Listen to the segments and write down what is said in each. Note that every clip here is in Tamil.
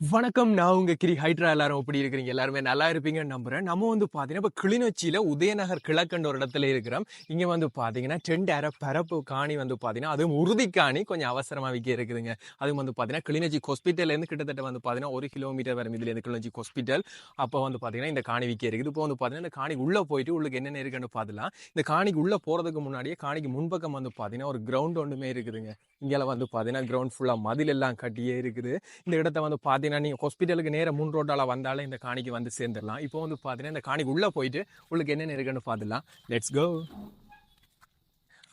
வணக்கம் நான் உங்க கிரி ஹைட்ரா எல்லாரும் எப்படி இருக்கிறீங்க எல்லாருமே நல்லா இருப்பீங்கன்னு நம்புறேன் நம்ம வந்து பாத்தீங்கன்னா இப்ப கிளிநொச்சியில உதயநகர் கிழக்குன்ற ஒரு இடத்துல இருக்கிறோம் இங்க வந்து பாத்தீங்கன்னா டென்ட் அரை பரப்பு காணி வந்து பாத்தீங்கன்னா அதுவும் உறுதி காணி கொஞ்சம் அவசரமா விற்க இருக்குதுங்க அதுவும் வந்து பாத்தீங்கன்னா கிளிநொச்சி ஹாஸ்பிட்டல்லேருந்து கிட்டத்தட்ட வந்து பாத்தீங்கன்னா ஒரு கிலோமீட்டர் வரும் இதுல இருந்து கிளிநொச்சி ஹாஸ்பிட்டல் அப்போ வந்து பாத்தீங்கன்னா இந்த காணி விற்க இருக்குது இப்போ வந்து பாத்தீங்கன்னா இந்த காணி உள்ள போயிட்டு உள்ளுக்கு என்னென்ன இருக்குன்னு பார்த்துலாம் இந்த காணிக்கு உள்ள போறதுக்கு முன்னாடியே காணிக்கு முன்பக்கம் வந்து பாத்தீங்கன்னா ஒரு கிரவுண்ட் ஒன்றுமே இருக்குதுங்க இங்கே வந்து பாத்தீங்கன்னா கிரவுண்ட் ஃபுல்லா மதில் எல்லாம் கட்டியே இருக்குது இந்த இடத்த வந்து பார்த்தீங்கன்னா நீங்கள் ஹாஸ்பிட்டலுக்கு நேர முன் ரோட்டால வந்தாலே இந்த காணிக்கு வந்து சேர்ந்துடலாம். இப்போ வந்து பார்த்தீங்கன்னா இந்த காணிக்கு உள்ளே போயிட்டு உங்களுக்கு என்னென்ன இருக்குன்னு பார்த்துடலாம். லெட்ஸ் கோ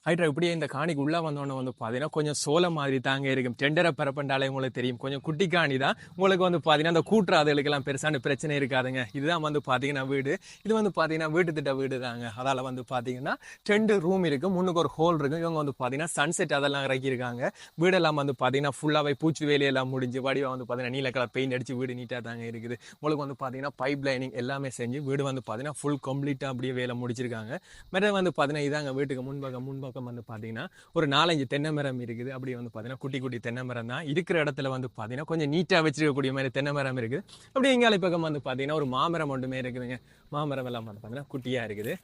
ஹைட்ரா இப்படியே இந்த காணிக்கு உள்ளே வந்தோடனே வந்து பார்த்தீங்கன்னா கொஞ்சம் சோளம் மாதிரி தாங்க இருக்கும் டெண்டரை பரப்பண்டாலே உங்களுக்கு தெரியும் கொஞ்சம் குட்டி காணி தான் உங்களுக்கு வந்து பார்த்தீங்கன்னா அந்த கூட்டுறாதுகளுக்கெல்லாம் பெருசான பிரச்சனை இருக்காதுங்க இதுதான் வந்து பார்த்தீங்கன்னா வீடு இது வந்து பார்த்தீங்கன்னா வீட்டு திட்ட வீடு தாங்க அதால் வந்து பார்த்தீங்கன்னா டெண்டு ரூம் இருக்குது முன்னுக்கு ஒரு ஹோல் இருக்கும் இவங்க வந்து பார்த்தீங்கன்னா சன்செட் அதெல்லாம் இறக்கியிருக்காங்க வீடெல்லாம் வந்து பார்த்தீங்கன்னா ஃபுல்லாகவே பூச்சி வேலையெல்லாம் முடிஞ்சு வடிவாக வந்து பார்த்தீங்கன்னா நீல கலர் பெயிண்ட் அடிச்சு வீடு நீட்டாக தாங்க இருக்குது உங்களுக்கு வந்து பார்த்தீங்கன்னா பைப் லைனிங் எல்லாமே செஞ்சு வீடு வந்து பார்த்தீங்கன்னா ஃபுல் கம்ப்ளீட்டாக அப்படியே வேலை முடிச்சிருக்காங்க மற்ற வந்து பார்த்தீங்கன்னா இதாங்க வீட்டுக்கு முன்பக்கம் பக்கம் வந்து பார்த்தீங்கன்னா ஒரு நாலஞ்சு தென்னை மரம் இருக்குது. அப்படி வந்து பார்த்தீங்கன்னா குட்டி குட்டி தென்னை மரம் தான் இருக்கிற இடத்துல வந்து பார்த்தீங்கன்னா கொஞ்சம் நீட்டாக வச்சிருக்கக்கூடிய மாதிரி தென்னை மரம் இருக்குது. அப்படியே எங்கால பக்கம் வந்து பார்த்தீங்கன்னா ஒரு மாமரம் ஒன்றுமே இருக்குதுங்க. மாமரம் எல்லாம் வந்து பார்த்தீங்கன்னா குட்டியாக இருக்குது.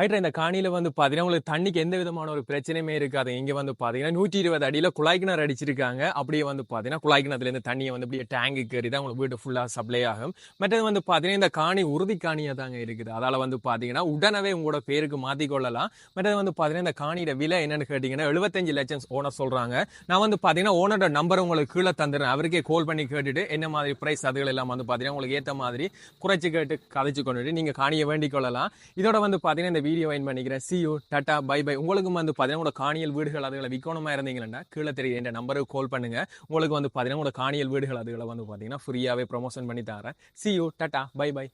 ஹைட்ரா இந்த காணியில் வந்து பார்த்தீங்கன்னா உங்களுக்கு தண்ணிக்கு எந்த விதமான ஒரு பிரச்சனையுமே இருக்காது. இங்கே வந்து பார்த்தீங்கன்னா நூற்றி இருபது அடியில் குழாய் கிணறு அடிச்சிருக்காங்க. அப்படியே வந்து பார்த்தீங்கன்னா குழாய் கிணத்துலேருந்து தண்ணியை வந்து அப்படியே டேங்கு ஏறி தான் உங்களுக்கு வீடு ஃபுல்லாக சப்ளை ஆகும். மற்றது வந்து பார்த்தீங்கன்னா இந்த காணி உறுதி காணியாக தாங்க இருக்குது. அதால் வந்து பார்த்தீங்கன்னா உடனே உங்களோட பேருக்கு மாற்றிக்கொள்ளலாம் கொள்ளலாம். மற்றது வந்து பார்த்தீங்கன்னா இந்த காணியோட விலை என்னன்னு கேட்டிங்கன்னா எழுபத்தஞ்சு லட்சம் ஓனர் சொல்கிறாங்க நான் வந்து பார்த்தீங்கன்னா ஓனரோட நம்பர் உங்களுக்கு கீழே தந்துடுறேன். அவருக்கே கால் பண்ணி கேட்டுட்டு என்ன மாதிரி ப்ரைஸ் அதுகள் எல்லாம் வந்து பார்த்தீங்கன்னா உங்களுக்கு ஏற்ற மாதிரி குறைச்சி கேட்டு கதைச்சு கொண்டுட்டு நீங்கள் காணியை வேண்டிக் கொள்ளலாம். இதோட வந்து பார்த்தீங்கன்னா இந்த வீடியோ வைன் பண்ணிக்கிறேன். See you tata bye bye உங்களுக்கும் வந்து பார்த்தீங்கன்னா உங்களோட காணியல் வீடுகள் அதுகளை விற்கணுமா இருந்தீங்கன்னா கீழே தெரியுது. என்ற நம்பருக்கு கால் பண்ணுங்க. உங்களுக்கு வந்து பார்த்தீங்கன்னா உங்களோட காணியல் வீடுகள் அதுகளை வந்து பார்த்தீங்கன்னா ஃப்ரீயாகவே ப்ரொமோஷன் பண்ணி தரேன். See you tata bye by